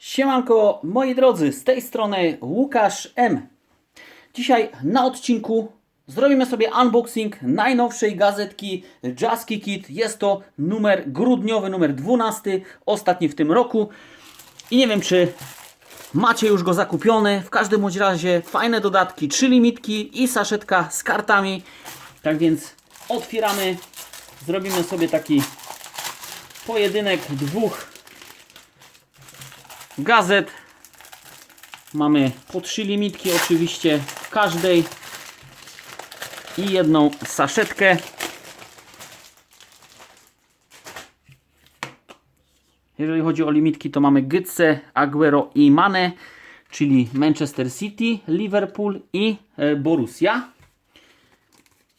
Siemanko, moi drodzy, z tej strony Łukasz M. Dzisiaj na odcinku zrobimy sobie unboxing najnowszej gazetki Jaski Kit. Jest to numer grudniowy, numer 12, ostatni w tym roku. I nie wiem, czy macie już go zakupiony. W każdym bądź razie fajne dodatki, trzy limitki i saszetka z kartami. Tak więc otwieramy, zrobimy sobie taki pojedynek dwóch gazet. Mamy po trzy limitki oczywiście w każdej i jedną saszetkę. Jeżeli chodzi o limitki, to mamy Gytse, Aguero i Mane, czyli Manchester City, Liverpool i e, Borussia.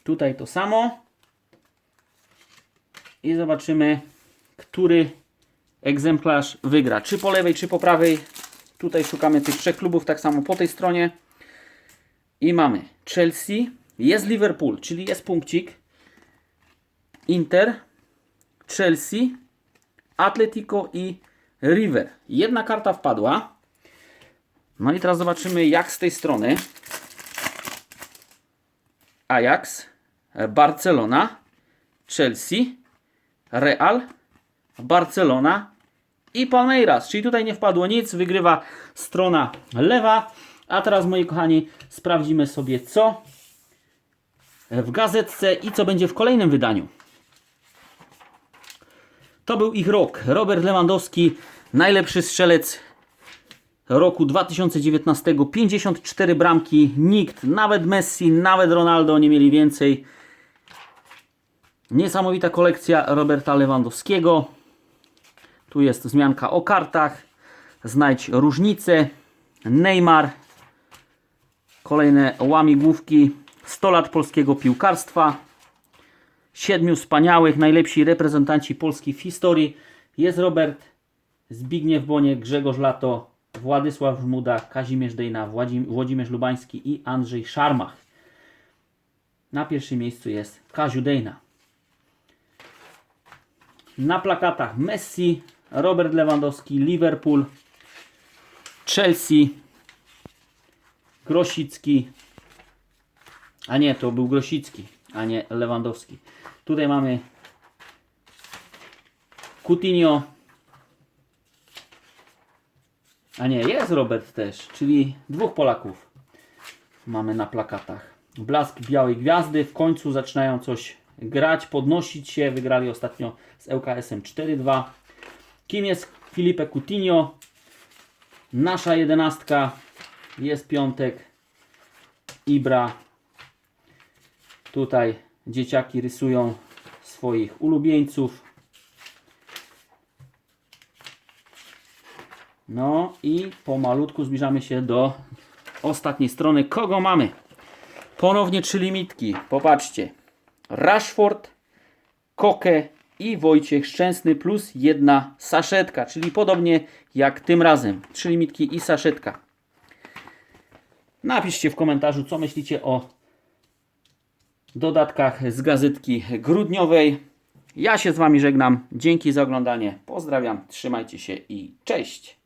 Tutaj to samo. I zobaczymy, który egzemplarz wygra. Czy po lewej, czy po prawej. Tutaj szukamy tych trzech klubów, tak samo po tej stronie. I mamy Chelsea, jest Liverpool, czyli jest punkcik. Inter, Chelsea, Atletico i River. Jedna karta wpadła. No i teraz zobaczymy jak z tej strony. Ajax, Barcelona, Chelsea, Real, Barcelona i Palmeiras. Czyli tutaj nie wpadło nic, wygrywa strona lewa. A teraz moi kochani sprawdzimy sobie co w gazetce i co będzie w kolejnym wydaniu. To był ich rok. Robert Lewandowski, najlepszy strzelec roku 2019. 54 bramki. Nikt, nawet Messi, nawet Ronaldo nie mieli więcej. Niesamowita kolekcja Roberta Lewandowskiego. Tu jest wzmianka o kartach. Znajdź różnice. Neymar. Kolejne łamigłówki. 100 lat polskiego piłkarstwa. Siedmiu wspaniałych, najlepsi reprezentanci Polski w historii. Jest Robert, Zbigniew Boniek, Grzegorz Lato, Władysław Żmuda, Kazimierz Dejna, Włodzimierz Lubański i Andrzej Szarmach. Na pierwszym miejscu jest Kaziu Dejna. Na plakatach Messi, Robert Lewandowski, Liverpool, Chelsea, Grosicki, a nie, to był Grosicki, a nie Lewandowski. Tutaj mamy Coutinho, a nie, jest Robert też, czyli dwóch Polaków mamy na plakatach. Blask Białej Gwiazdy, w końcu zaczynają coś grać, podnosić się. Wygrali ostatnio z ŁKS-em 4-2. Kim jest Filipe Coutinho? Nasza jedenastka jest piątek. Ibra. Tutaj dzieciaki rysują swoich ulubieńców. No i pomalutku zbliżamy się do ostatniej strony. Kogo mamy? Ponownie trzy limitki. Popatrzcie. Rashford, Koke i Wojciech Szczęsny plus jedna saszetka, czyli podobnie jak tym razem. Trzy limitki i saszetka. Napiszcie w komentarzu, co myślicie o dodatkach z gazetki grudniowej. Ja się z Wami żegnam. Dzięki za oglądanie. Pozdrawiam, trzymajcie się i cześć.